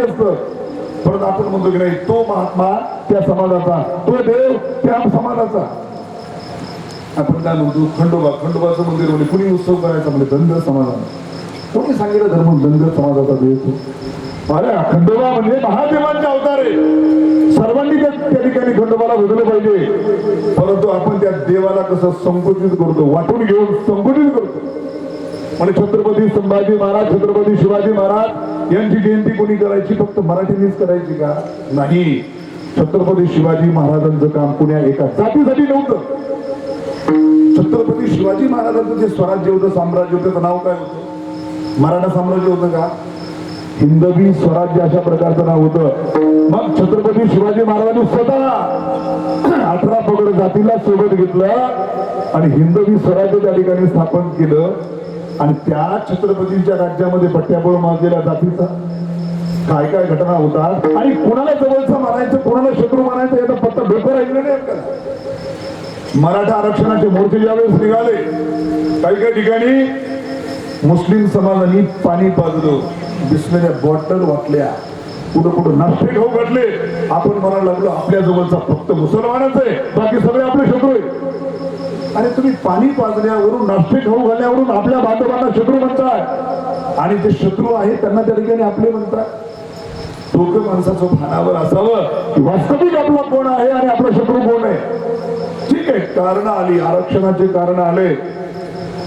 परत आपण म्हणतो की नाही तो महात्मा त्या समाजाचा तो देव त्या समाजाचा. आपण काय म्हणतो खंडोबा खंडोबाचं मंदिर म्हणजे कुणी उत्सव करायचा म्हणजे धनगर समाजाचा. कोणी सांगितलं धर्म धनगर समाजाचा देव तो? अरे खंडोबा म्हणजे महादेवांचे अवतार आहे सर्वांनी त्या ठिकाणी खंडोबाला भेटलं पाहिजे. परंतु आपण त्या देवाला कसं संकुचित करतो वाटून घेऊन संकुचित करतो. म्हणजे छत्रपती संभाजी महाराज छत्रपती शिवाजी महाराज यांची जयंती कोणी करायची? फक्त मराठीनेच करायची का? नाही. छत्रपती शिवाजी महाराजांचं काम पुण्या एका जातीसाठी नव्हतं. छत्रपती शिवाजी महाराजांचं जे स्वराज्य होतं साम्राज्य होतं त्याचं नाव काय होतं? मराठा साम्राज्य होतं का? हिंदवी स्वराज्य अशा प्रकारचं नाव होतं. मग छत्रपती शिवाजी महाराजांनी स्वतः अठरा पगड जातीला सोबत घेतलं आणि हिंदवी स्वराज्य त्या ठिकाणी स्थापन केलं. आणि त्या छत्रपतींच्या राज्यामध्ये पट्ट्याबोळ माजलेल्या जातीचा काय काय घटना होतात? आणि कोणाला जवळचं मारायचं कोणाला शत्रू मारायचं याचा पत्ता डोकं ऐकलं नाही का मराठा आरक्षणाचे मोर्चे ज्यावेळेस निघाले काही काही ठिकाणी मुस्लिम समाजाने पाणी पाजलं दिसलेल्या बॉटल वाटल्या कुठं कुठं नाश्ते खाऊ घडले आपण म्हणायला लागलो आपल्या जवळचा फक्त मुसलमानच आहे बाकी सगळे आपले शत्रू आहे आणि तुम्ही पाणी पाजल्यावरून नाश्ते खाऊ घालण्यावरून आपल्या बांधवांना शत्रू म्हणताय. आणि जे शत्रू आहेत त्यांना त्या ठिकाणी आपले म्हणतात. डोकं माणसाचं भानावर असावं. की वास्तविक आपला कोण आहे आणि आपला शत्रू कोण आहे? ठीक आहे कारण आली. आरक्षणाचे कारण आले.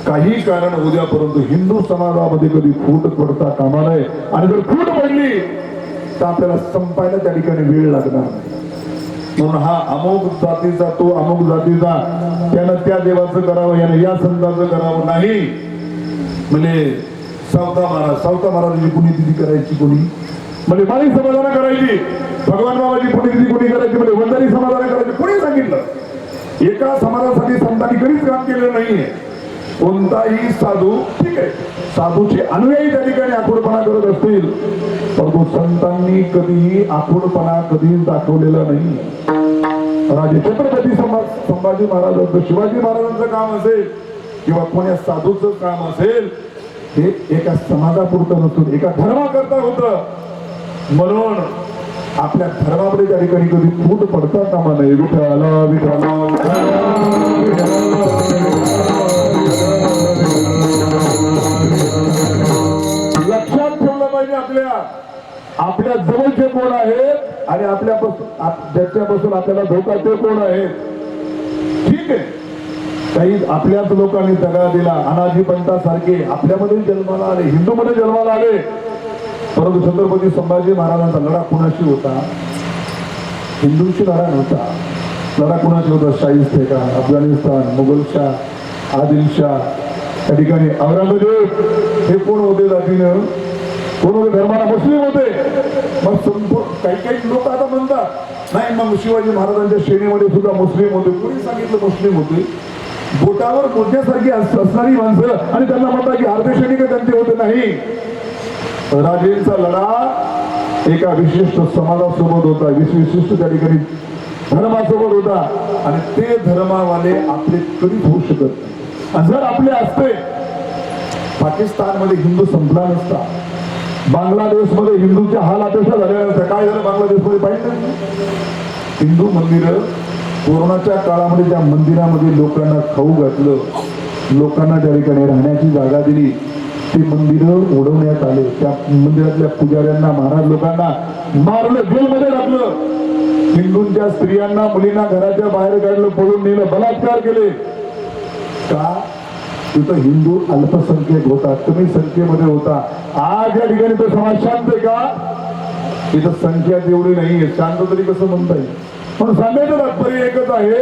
काही कारण उद्या परंतु हिंदू समाजामध्ये कधी फूट पडता कामा नये. आणि जर फूट पडली तर आपल्याला संपायला त्या ठिकाणी वेळ लागणार नाही. म्हणून हा अमोघ जातीचा तो अमुक जातीचा त्यानं त्या देवाचं करावं यानं या संताचं करावं नाही. म्हणजे सावता महाराज सावता महाराजांची पुण्यतिथी करायची कोणी? म्हणजे माळी समाधान करायची. भगवान बाबाची पुण्यतिथी कोणी करायची? म्हणजे वंजारी समाधान करायची. कोणी सांगितलं? एका समाजासाठी संतांनी कधीच काम केलेलं नाहीये. कोणताही साधू ठीक आहे. साधूचे अनुयायी त्या ठिकाणी आखूडपणा करत असतील. परंतु संतांनी कधीही आखूडपणा कधीच दाखवलेला नाही. राजे छत्रपती समाज संभाजी महाराजांचं शिवाजी महाराजांचं काम असेल किंवा कोण्या साधूचं काम असेल हे एका समाजापुरतं नसून एका धर्माकरता होतं. म्हणून आपल्या धर्मामध्ये त्या ठिकाणी कधी फूट पडता कामा नये विठ्ठला विठ्ठला. आपल्या आपल्या जवळचे कोण आहेत आणि आपल्यापासून ज्याच्यापासून आपल्याला धोका ते कोण आहेत? ठीक आहे. काही आपल्याच लोकांनी दगा दिला अनाजी पंतासारखे आपल्यामध्ये जन्माला आले हिंदूमध्ये जन्माला आले. परंतु छत्रपती संभाजी महाराजांचा लढा कुणाशी होता? हिंदूंशी लढा नव्हता. लढा कुणाशी होता? शाहिस्ते अफगाणिस्तान मुघलशाह आदिलशाह त्या ठिकाणी औरंगजेब हे कोण होते जातीनं? कोण धर्माला मुस्लिम होते. मग संपूर्ण काही काही लोक आता म्हणतात नाही मग शिवाजी महाराजांच्या श्रेणीमध्ये सुद्धा मुस्लिम होते. कोणी सांगितलं मुस्लिम होते? बोटावर मोठ्यासारखी अस- असणारी माणसं आणि त्यांना म्हणतात की अर्धे श्रेणी का त्यांचे होते? नाही. राजेंचा लढा एका विशिष्ट समाजासोबत होता. विशिष्ट त्या ठिकाणी धर्मासोबत होता. आणि ते धर्मावाले आपले कधीच होऊ शकत नाही. आणि जर आपले असते पाकिस्तानमध्ये हिंदू संपला नसता. बांगलादेशमध्ये हिंदूच्या हाल अपेक्षा झाल्या नसत्या काय झालं बांगलादेशमध्ये पाहिजे हिंदू मंदिर कोरोनाच्या काळामध्ये त्या मंदिरामध्ये लोकांना खाऊ घातलं लोकांना त्या ठिकाणी राहण्याची जागा दिली ते मंदिर उडवण्यात आले त्या मंदिरातल्या पुजाऱ्यांना महाराज लोकांना मारलं जेलमध्ये टाकलं. हिंदूंच्या स्त्रियांना मुलींना घराच्या बाहेर काढलं पळून नेलं बलात्कार केले. का? तिथं हिंदू अल्पसंख्यक होता कमी संख्येमध्ये होता. आज या ठिकाणी तो समाज शांत आहे का? तिथं संख्या तेवढी नाहीये. शांत तरी कसं म्हणता येईल? पण सांगायचं तात्पर्य एकच आहे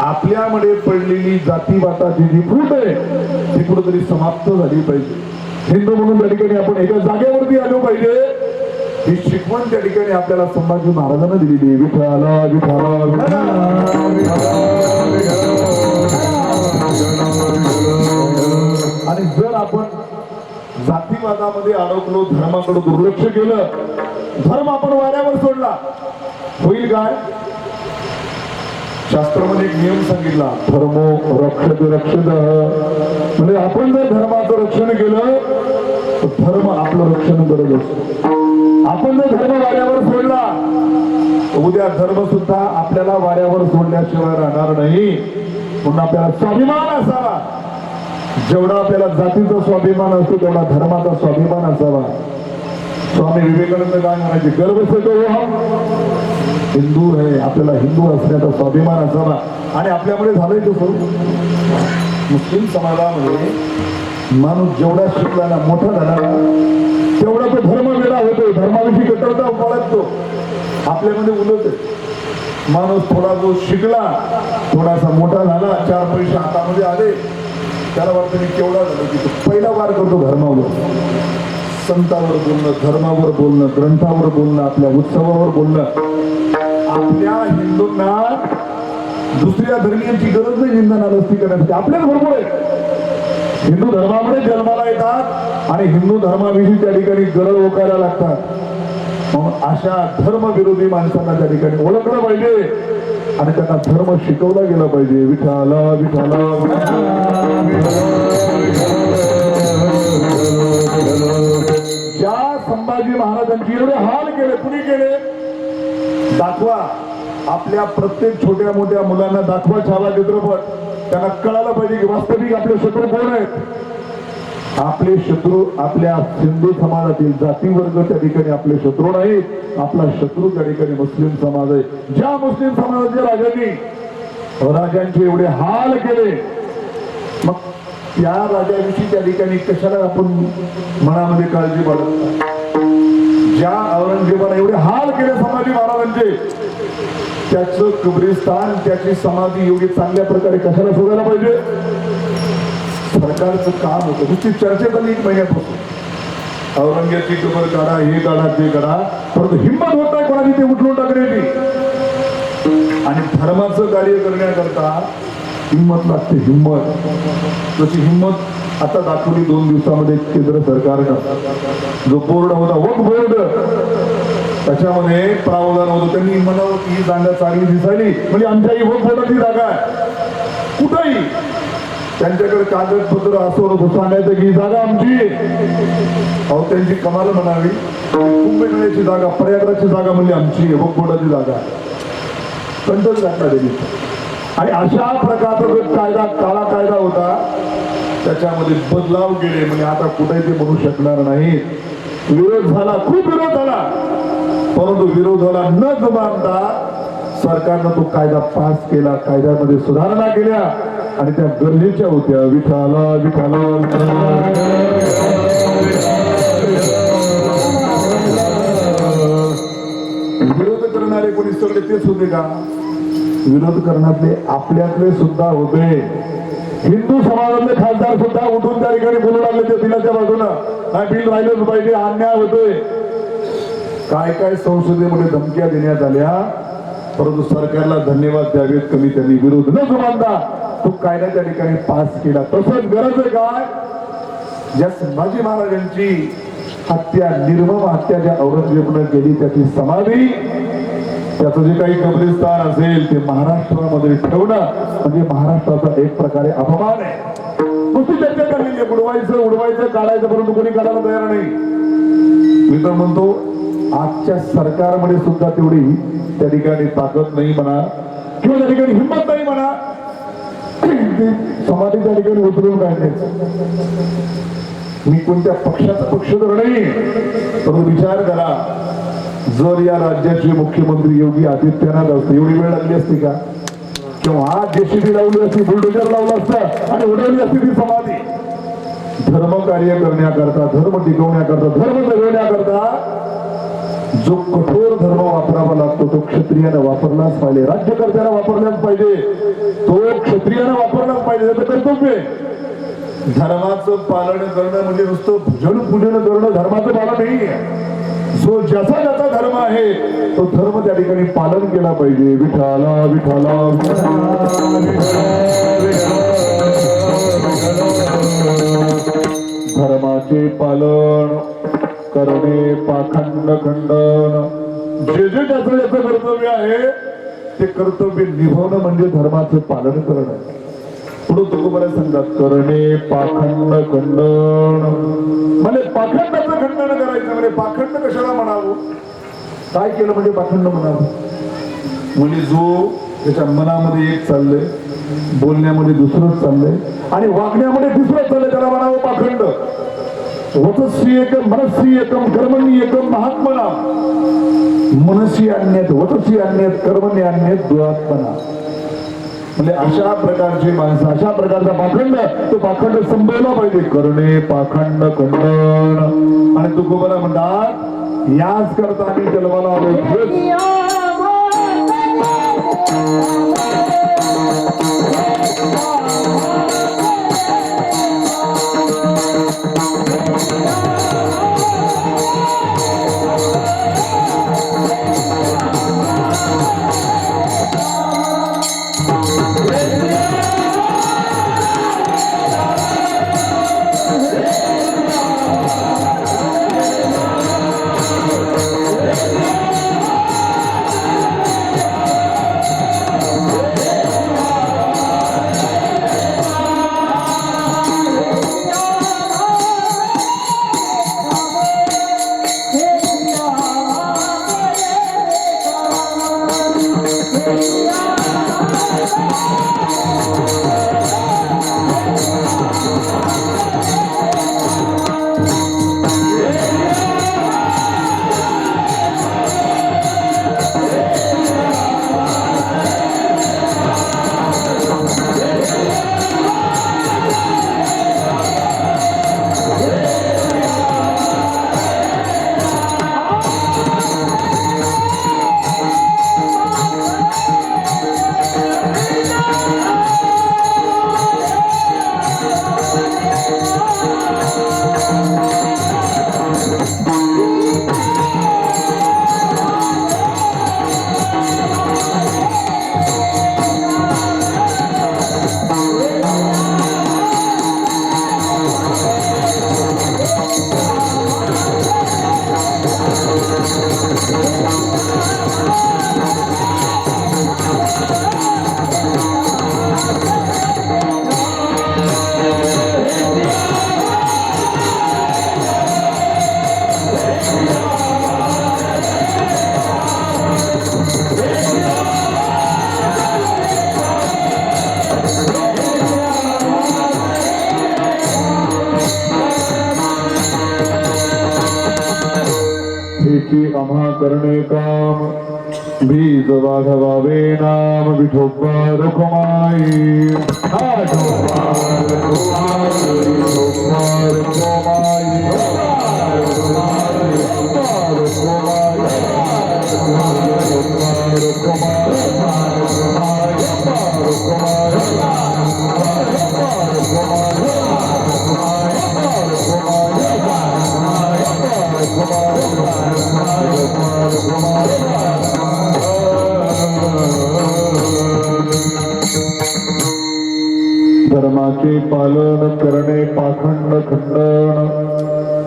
आपल्यामध्ये पडलेली जातीवाताची जी फूट आहे ती कुठेतरी समाप्त झाली पाहिजे. हिंदू म्हणून त्या ठिकाणी आपण एका जागेवरती आलो पाहिजे. ही शिकवण त्या ठिकाणी आपल्याला संभाजी महाराजांना दिलेली विठाला विठाला विठाला आणि जर आपण जातीवादामध्ये अडकलो धर्माकडे दुर्लक्ष केलं धर्म आपण वाऱ्यावर सोडला होईल काय? शास्त्रामध्ये एक नियम सांगितला धर्मो रक्षत रक्षद म्हणजे आपण जर धर्माचं रक्षण केलं तर धर्म आपलं रक्षण करत असतो. आपण जर धर्म वाऱ्यावर सोडला उद्या धर्म सुद्धा आपल्याला वाऱ्यावर सोडल्याशिवाय राहणार नाही. म्हणून आपल्याला स्वाभिमान असावा. जेवढा आपल्याला जातीचा स्वाभिमान असतो तेवढा धर्माचा स्वाभिमान असावा. स्वामी विवेकानंद काय म्हणायचे? गर्व से तो हिंदू आहे आपल्याला हिंदू असण्याचा स्वाभिमान असावा. आणि आपल्यामुळे झालंय कसं मुस्लिम समाजामध्ये माणूस जेवढा शिकला ना मोठा झाला तेवढा तो धर्म वेळा होतो धर्माविषयी कटरता बाळगतो आपल्यामध्ये उलट आहे. माणूस थोडा जो शिकला थोडासा मोठा झाला चार पैसे हातामध्ये आले. त्याला वाटतं मी केवढा झालो की तो पहिला वार करतो धर्मावर. संतावर बोलणं धर्मावर बोलणं ग्रंथावर बोलणं आपल्या उत्सवावर बोलणं. आपल्या हिंदूंना दुसऱ्या धर्मीयांची गरज नाही निंदा नालस्ती करण्यासाठी. आपल्याच बरोबर आहे. हिंदू धर्मामध्ये जन्माला येतात आणि हिंदू धर्माविषयी त्या ठिकाणी गरज ओकायला लागतात. अशा धर्मविरोधी माणसांना त्या ठिकाणी ओळखलं पाहिजे. आणि त्यांना धर्म शिकवला गेला पाहिजे. विठाला विठाला ज्या संभाजी महाराजांची एवढे हाल केले कुणी केले? दाखवा. आपल्या प्रत्येक छोट्या मोठ्या मुलांना दाखवा छावा चित्रपट. त्यांना कळायला पाहिजे की वास्तविक आपले शत्रू कोण आहेत? आपले शत्रू आपल्या हिंदू समाजातील जाती वर्ग त्या ठिकाणी आपले शत्रू नाहीत. आपला शत्रू त्या ठिकाणी मुस्लिम समाज आहे. ज्या मुस्लिम समाजाच्या राजांनी राजांचे एवढे हाल केले मग त्या राजांची त्या ठिकाणी कशाला आपण मनामध्ये काळजी बाळगतो ज्या औरंगजेबाने एवढे हाल केले संभाजी महाराजांचे त्याचं कब्रिस्तान त्याची समाधी एवढी चांगल्या प्रकारे कशाला शोधायला पाहिजे? सरकारचं काम होतं. नुसती चर्चा एक महिन्यापासून. औरंगजेबची कबर काढा हे काढा ते काढा. परंतु हिंमत होत नाही कोणाची ते उठलून टाकण्याची आणि धर्माचं कार्य करण्याकरता हिंमत लागते हिंमत. जशी हिंमत आता दाखवली दोन दिवसामध्ये केंद्र सरकारनं. जो बोर्ड होता वक बोर्ड. त्याच्यामध्ये प्रावधान होतं. त्यांनी म्हणावं ही जागा चांगली दिसायली. म्हणजे आमच्या ही वक बोर्डाची जागा आहे. कुठंही. त्यांच्याकडे कागदपत्र असो नको सांगायचं की ही जागा आमची. आहे. अहो त्यांची कमाल म्हणावी. कुंभमेळ्याची जागा प्रयागराजची जागा म्हणजे आमची आहे जागा. बोर्डाची जागा दिली. आणि अशा प्रकारचा जो कायदा काळा कायदा होता त्याच्यामध्ये बदलाव गेले म्हणजे आता कुठे ते बनू शकणार नाही विरोध झाला खूप विरोध झाला. परंतु विरोधाला न जुमानता सरकारनं तो कायदा पास केला कायद्यामध्ये सुधारणा केल्या. आणि त्या गरजेच्या होत्या. विठाला विठाला विरोध करणारे कोणी सगळे तेच होते का? विरोध करण्यातले आपल्यातले सुद्धा होते. हिंदू समाजातले खासदार सुद्धा उठून त्या ठिकाणी बोलू लागले ते बिलाच्या बाजूनं नाही बिल राहिलंच पाहिजे अन्याय होतोय. काय काय संसदेमध्ये धमक्या देण्यात आल्या परंतु सरकारला धन्यवाद द्यावेत कमी त्यांनी. विरोध न जुमानता तो कायदा त्या ठिकाणी पास केला. तसंच गरज आहे काय? ज्या संभाजी महाराजांची हत्या निर्मम हत्या ज्या औरंगजेबनं केली त्याची समाधी त्याचं जे काही कब्रिस्तान असेल ते महाराष्ट्रामध्ये ठेवणं म्हणजे महाराष्ट्राचा एक प्रकारे अपमान आहे. नुसती चर्चा चाललेली आहे. उडवायचं उडवायचं काढायचं परंतु कोणी काढायला तयार नाही. मी तर म्हणतो आजच्या सरकारमध्ये सुद्धा तेवढी त्या ठिकाणी ताकद नाही म्हणा किंवा त्या ठिकाणी हिंमत नाही म्हणा ते समाधी त्या ठिकाणी उतरून राहिले. मी कोणत्या पक्षाचा पक्षधर नाही परंतु विचार करा. जर या राज्याचे मुख्यमंत्री योगी आदित्यनाथ असते एवढी वेळ लागली असती का? किंवा जेसीबी लावली असती बुलडोजर लावलं असतं आणि उडवली असती ती समाधी. धर्म कार्य करण्याकरता धर्म टिकवण्याकरता धर्म जगवण्याकरता जो कठोर धर्म वापरावा लागतो तो क्षत्रियानं वापरलाच पाहिजे. राज्यकर्त्यानं वापरलाच पाहिजे. तो क्षत्रियानं वापरलाच पाहिजे. तर कर्तव्य आहे. धर्माचं पालन करणं म्हणजे नुसतं भजन पूजन करणं धर्माचं पालन नाही जो ज्याचा ज्याचा धर्म आहे तो धर्म त्या ठिकाणी पालन केला पाहिजे. विठाला विठाला धर्माचे पालन करणे पाखंड खंडन. जे जे त्याचं ज्याचं कर्तव्य आहे. ते कर्तव्य निभवणं म्हणजे धर्माचं पालन करणं. पुढे तुकोबाला सांगतात करणे पाखंड खंडन. म्हणजे पाखंडाचं खंडन करायचं म्हणजे पाखंड कशाला म्हणावं? काय केलं म्हणजे पाखंड म्हणावं? म्हणजे जो त्याच्या मनामध्ये एक चाललंय बोलण्यामध्ये दुसरंच चाललंय आणि वागण्यामध्ये दुसरंच चाललंय त्याला म्हणावं पाखंड. वतश्री एकम मनस्वी एकम कर्मणी एकम महात्मना। मनसी आणण्यात वतसी आणण्यात कर्मणी आणण्यात दुरात्मना। म्हणजे अशा प्रकारची माणसं अशा प्रकारचा पाखंड तो पाखंड संपवला पाहिजे. करणे पाखंड खंडन. आणि तो गोबरा म्हणतात याच करता आम्ही जन्माला आलो हेच हेची आम्हा करणे काम बीज वाघवावे नाम विठोबा रुखमाई हा ठोबा रुखमाई, विठोबा रुखमाई, रुखमाई, रुखमाई, रुखमाई, त्याचे पालन करणे पाखंड खंडन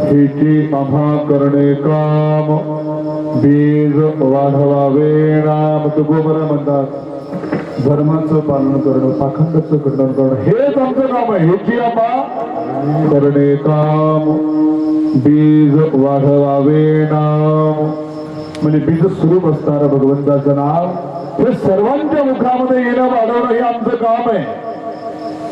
हेची आम्हा करणे काम. बीज वाढवावे नाम तुकोबरा म्हणतात. धर्माचं पालन करणं पाखंडाचं खंडन करणं हेच आमचं काम आहे. हेची आम्हा करणे काम. बीज वाढवावे नाम. म्हणजे बीज स्वरूप असणारं भगवंताचं नाव हे सर्वांच्या मुखामध्ये येणं वाढवणं हे आमचं काम आहे.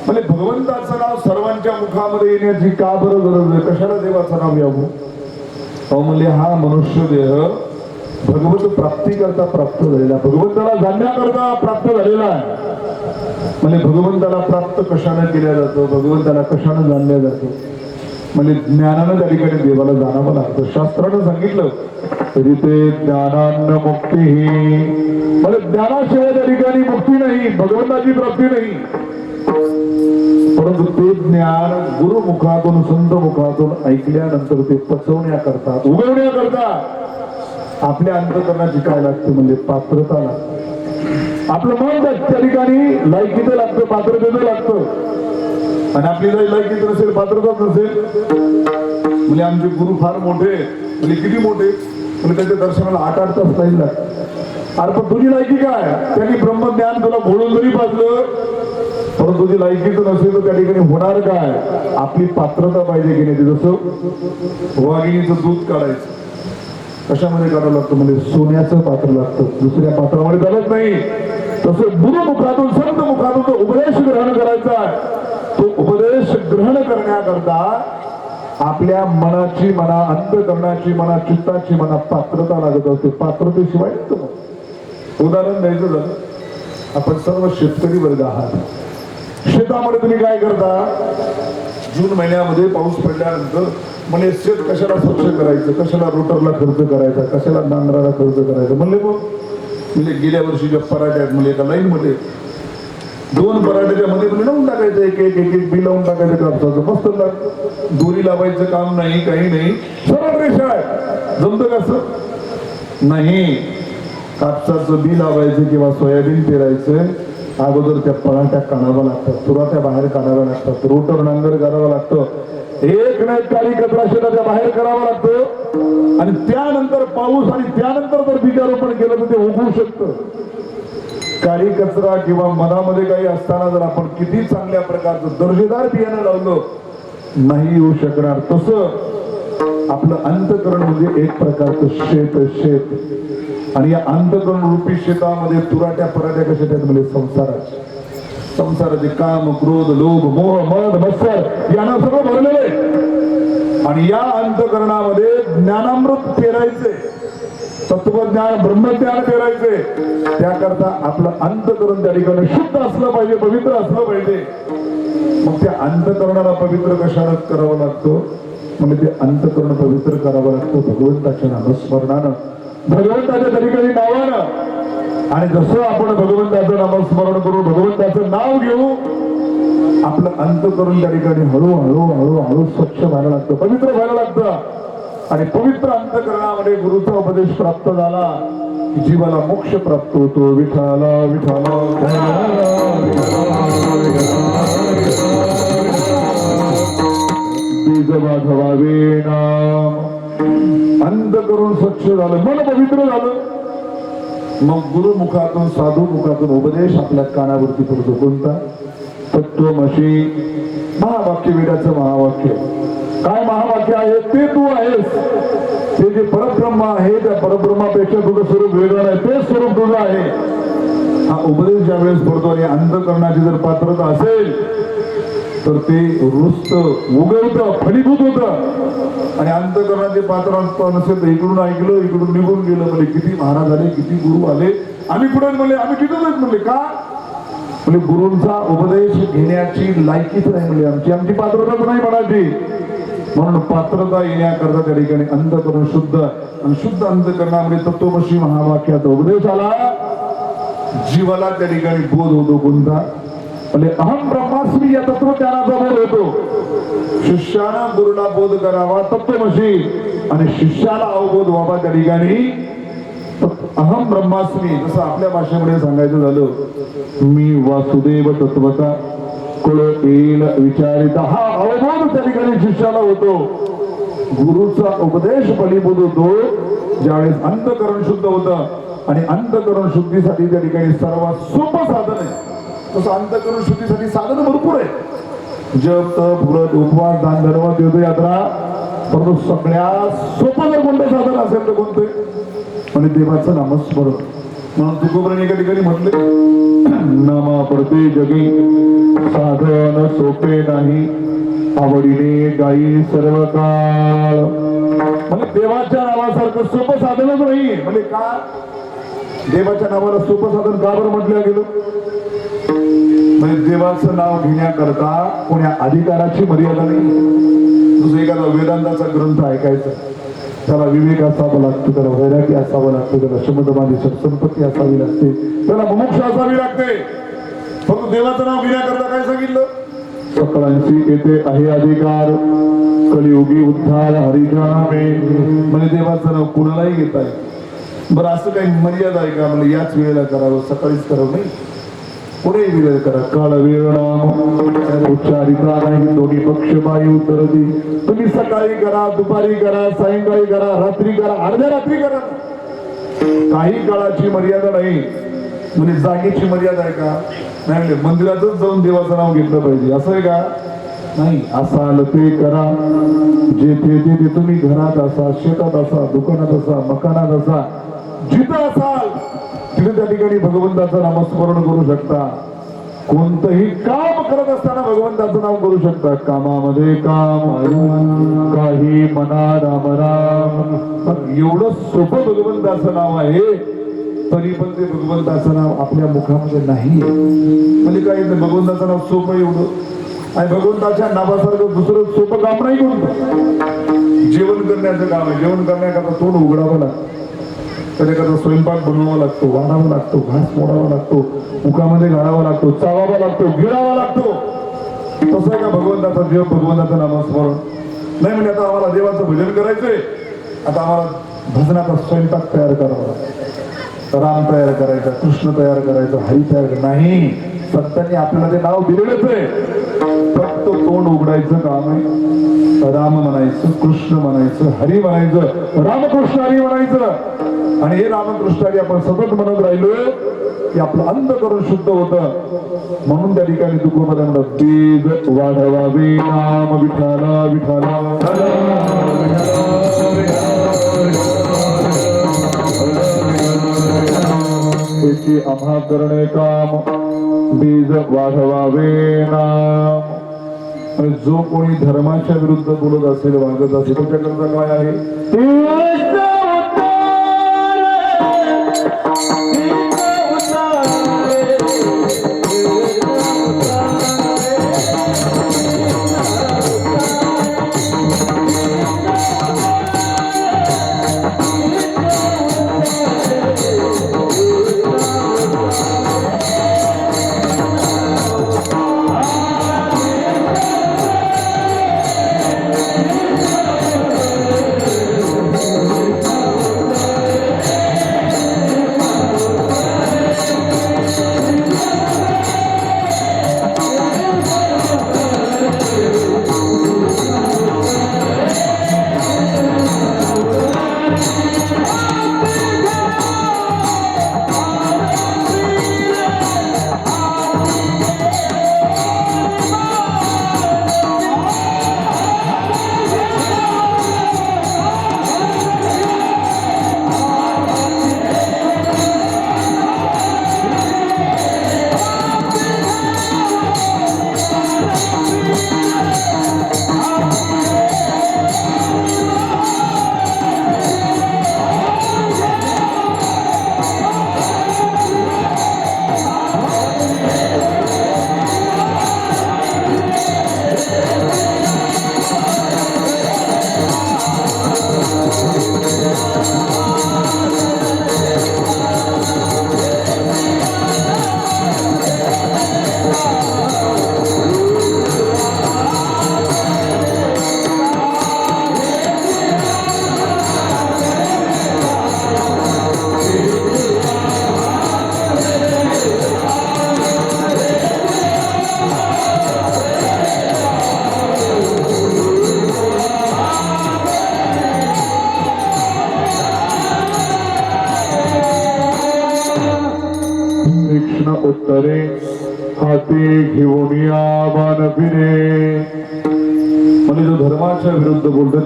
म्हणजे भगवंताचं नाव सर्वांच्या मुखामध्ये येण्याची का बरं गरज आहे? कशाला देवाचं नाव यावं? अहो म्हणजे हा मनुष्य देह भगवत प्राप्ती करता प्राप्त झालेला भगवंताला जाणण्याकरता प्राप्त झालेला आहे. म्हणजे भगवंताला प्राप्त कशानं केल्या जातं? भगवंताला कशानं जाणल्या जातं? म्हणजे ज्ञानानं त्या ठिकाणी देवाला जाणावं लागतं. शास्त्रानं सांगितलं तरी ते ज्ञानान्न मुक्ती ही म्हणजे ज्ञानाशिवाय त्या ठिकाणी मुक्ती नाही भगवंताची प्राप्ती नाही. परंतु ते ज्ञान गुरुमुखातून संत मुखातून ऐकल्यानंतर ते पचवण्याकरता उगवण्याकरता आपल्या अंतकरणाची काय लागते म्हणजे पात्रता लागते. आपलं मन त्या- ठिकाणी लायकीचं लागतं पात्रतेचं लागतं. आणि आपली जर लायकीच नसेल पात्रताच नसेल म्हणजे आमचे गुरु फार मोठे म्हणजे किती मोठे म्हणजे त्यांच्या दर्शनाला आठ आठ तास लाईन लागते अरे पण तुझी लायकी काय? त्यांनी ब्रह्मज्ञान तुला बोलून जरी पाजलं परंतु जी लायकीच नसेल तर त्या ठिकाणी होणार काय? आपली पात्रता पाहिजे की नाही ते जसं वाघिणीचं दूध काढायचं. कशामध्ये काढावं लागतं? म्हणजे सोन्याचं पात्र लागतं. दुसऱ्या पात्रामध्ये चालत नाही. तसं गुरुमुखातून संत मुखातून जो उपदेश ग्रहण करायचा. आहे तो उपदेश ग्रहण करण्याकरता आपल्या मनाची मना अंतकरणाची मना चित्ताची मना पात्रता लागत असते. पात्रतेशिवाय उदाहरण द्यायचं झालं. आपण सर्व शेतकरी वर्ग आहात. शेतामध्ये तुम्ही काय करता? जून महिन्यामध्ये पाऊस पडल्यानंतर म्हणजे शेत कशाला स्वच्छ करायचं? कशाला रोटरला खर्च करायचा? कशाला नांगराला खर्च करायचा? म्हणले मग म्हणजे गेल्या वर्षीच्या पराठ्यात म्हणजे एका लाईनमध्ये दोन पराठ्याच्या मध्ये म्हणजे लावून टाकायचं एक एक एक एक बी लावून टाकायचं कापसाचं. मस्त लाग दोरी लावायचं काम नाही काही नाही. सरळ रेषा आहे जमतं कसं नाही. कापसाचं बी लावायचं किंवा सोयाबीन पेरायचं अगोदर त्या पराठ्या काढाव्या लागतात सुराच्या बाहेर काढाव्या लागतात रोटर नांगर करावं लागतं. एक नाही काही कचरा शेताच्या बाहेर करावा लागतो. आणि त्यानंतर पाऊस आणि त्यानंतर जर बीजारोपण केलं तर ते उगवू शकतं. काही कचरा किंवा मनामध्ये काही असताना जर आपण किती चांगल्या प्रकारचं दर्जेदार बियाणं लावलं नाही येऊ शकणार. तसं आपलं अंतकरण म्हणजे एक प्रकारचं शेत शेत. आणि या अंतकरण रूपी शेतामध्ये तुराट्या पराट्या कशा त्यात म्हणजे संसाराचे. संसाराचे काम क्रोध लोभ मोह मध मत्सर यांना सगळं भरलेलं आहे. आणि या अंतकरणामध्ये ज्ञानामृत पेरायचे. तत्वज्ञान ब्रह्मज्ञान पेरायचे. त्याकरता आपलं अंतकरण त्या ठिकाणी शुद्ध असलं पाहिजे पवित्र असलं पाहिजे. मग त्या अंतकरणाला पवित्र कशाला करावं लागतं? म्हणजे ते अंतकरण पवित्र करावं लागतं. भगवंताच्या नामस्मरणानं. भगवंताच्या कधी कधी नावानं. आणि जसं आपण भगवंताचं नामस्मरण करू भगवंताचं नाव घेऊ आपलं अंतकरण त्या ठिकाणी हळूहळू हळूहळू स्वच्छ व्हायला लागतं पवित्र व्हायला लागतं. आणि पवित्र अंतकरणामध्ये गुरुचा उपदेश प्राप्त झाला जीवाला मोक्ष प्राप्त होतो. विठाला विठाला बीज नाम नाम करून स्वच्छ झालं मन पवित्र झालं. मग गुरुमुखातून साधू मुखातून उपदेश आपल्या कानावरती पडतो. कोणता? तत्वमशी. महावाक्य वेदाचं महावाक्य. काय महावाक्य आहे? ते तू आहेस. ते जे परब्रह्म आहे त्या परब्रह्मापेक्षा तुझं स्वरूप वेगळं आहे ते स्वरूप तुझं आहे. हा उपदेश ज्या वेळेस पडतो आणि अंतकरणाची जर पात्रता असेल तर ते रुस्त उगवतं फलीभूत होतं. आणि अंतकरणाचे पात्र नसेल तर इकडून ऐकलं इकडून निघून गेलं. म्हणजे किती महाराज आले किती गुरु आले. आम्ही पुढे म्हणले आम्ही तिथं नाहीत म्हणले. का? म्हणजे गुरूंचा उपदेश घेण्याची लायकीच नाही म्हणजे आमची. आमची पात्रताच नाही म्हणायची. म्हणून पात्रता येण्याकरता त्या ठिकाणी अंतकरण शुद्ध आणि शुद्ध अंतकरणामध्ये तत्वमशी महावाक्याचा उपदेश आला. जीवाला त्या ठिकाणी बोध होतो कोणता? म्हणजे अहम ब्रह्मास्मी या तत्वज्ञानाचा बोध होतो शिष्याला गुरुला बोध करावा तत्वमशी आणि शिष्याला अवबोध व्हावा त्या ठिकाणी. अहम ब्रह्मास्मी जसं आपल्या भाषेमध्ये सांगायचं झालं मी वासुदेव तत्वता कुळ येईल विचारिता. हा अवबोध त्या ठिकाणी शिष्याला होतो. गुरुचा उपदेश फलीभूत होतो. ज्यावेळेस अंतकरण शुद्ध होतं. आणि अंतकरण शुद्धीसाठी त्या ठिकाणी सर्वात सोपं साधन आहे. तसं अंतकरण शुद्धीसाठी साधन भरपूर आहे जप तप व्रत उपवास दान धर्म तीर्थयात्रा परंतु सगळ्यात सोपं जर कोणतं साधन असेल तर कोणते? म्हणजे देवाचं नामस्मरण. म्हणून तुकोबराने एका ठिकाणी म्हटले नामा पडते जगी साधन सोपे नाही आवडीने गाई सर्व काळ म्हणजे देवाच्या नावासारखं सोपं साधनच नाही म्हणजे का? देवाच्या नावाला सोपं साधन का बरं म्हटलं गेलं? म्हणजे देवाचं नाव घेण्याकरता कोण्या अधिकाराची मर्यादा नाही. तुझं एखादा वेदांताचा ग्रंथ ऐकायचा. त्याला विवेक असावा लागतो त्याला वैराग्य असावं लागतं त्याला शब्दमानी संपत्ती असावी लागते त्याला मुमुक्ष असावी लागते. फक्त देवाचं नाव घेण्याकरता काय सांगितलं? सकळांची येथे आहे अधिकार कलियुगी उद्धार हरिनामे. म्हणजे देवाचं नाव कुणालाही घेत आहे बरं असं काही मर्यादा आहे का? म्हणजे याच वेळेला करावं सकाळीच करावं नाही? कोणीही करा काळ वेळ उच्चारिता नाही दोन्ही पक्ष माई उत्तर दी तुम्ही सकाळी करा दुपारी करा सायंकाळी करा रात्री करा अर्ध्या रात्री करा. काही काळाची म्हणजे मर्यादा नाही म्हणजे जागेची मर्यादा आहे का नाही. मंदिरातच जाऊन देवाचं नाव घेतलं पाहिजे असं आहे का नाही असाल ते करा. जे ते ते ते तुम्ही घरात असा शेतात असा दुकानात असा मकानात असा. जिथं असाल तिथे त्या ठिकाणी भगवंताचं नामस्मरण करू शकता. कोणतंही काम करत असताना भगवंताचं नाव करू शकता. कामामध्ये काम काही मना राम राम पण एवढं सोपं भगवंताचं नाव आहे तरी पण ते भगवंताचं नाव आपल्या मुखामध्ये नाही म्हणजे काय भगवंताचं नाव सोपं एवढं. आणि भगवंताच्या नावासारखं दुसरं सोपं काम नाही कोणतं जेवण करण्याचं काम आहे. जेवण करण्याकरता तोंड उघडावं लागतं. त्याच्याकरता स्वयंपाक बनवावा लागतो वाढावा लागतो घास मोडावा लागतो मुखामध्ये घालावा लागतो चावावा लागतो गिळावा लागतो. तसं आहे का भगवंताचा देव भगवंताचं नामस्मरण? नाही म्हणजे आता आम्हाला देवाचं भजन करायचंय. आता आम्हाला भजनाचा स्वयंपाक तयार करावा लागतो. राम तयार करायचा कृष्ण तयार करायचा हरी तयार नाही सत्याने आपल्याला ते नाव दिलेलंच आहे. फक्त तोंड उघडायचं काम आहे. राम म्हणायचं कृष्ण म्हणायचं हरी म्हणायचं रामकृष्ण हरी म्हणायचं. आणि हे रामकृष्णाने आपण सतत म्हणत राहिलो की आपलं अंतकरण शुद्ध होतं. म्हणून त्या ठिकाणी तुकोमध्ये म्हणतात तेज वाढवावे. नाम विठाला विठाला त्याची आम्हा करणे काम बीज वाढवावे नाम. आणि जो कोणी धर्माच्या विरुद्ध बोलत असेल वागत असेल त्याच्याकरता काय आहे? तीक्ष्ण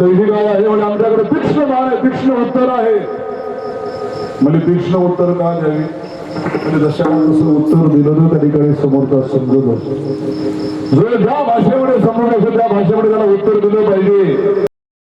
विरुद्ध बोलतो काय आहे म्हणजे आमच्याकडे तीक्ष्ण मान आहे तीक्ष्ण उत्तर आहे. म्हणजे तीक्ष्ण उत्तर का द्यावी? म्हणजे जशा तसं उत्तर दिलं ना त्या ठिकाणी समोरचा समजत असतो जो ज्या भाषेमध्ये समोर असेल त्या भाषेमध्ये त्याला उत्तर दिलं पाहिजे.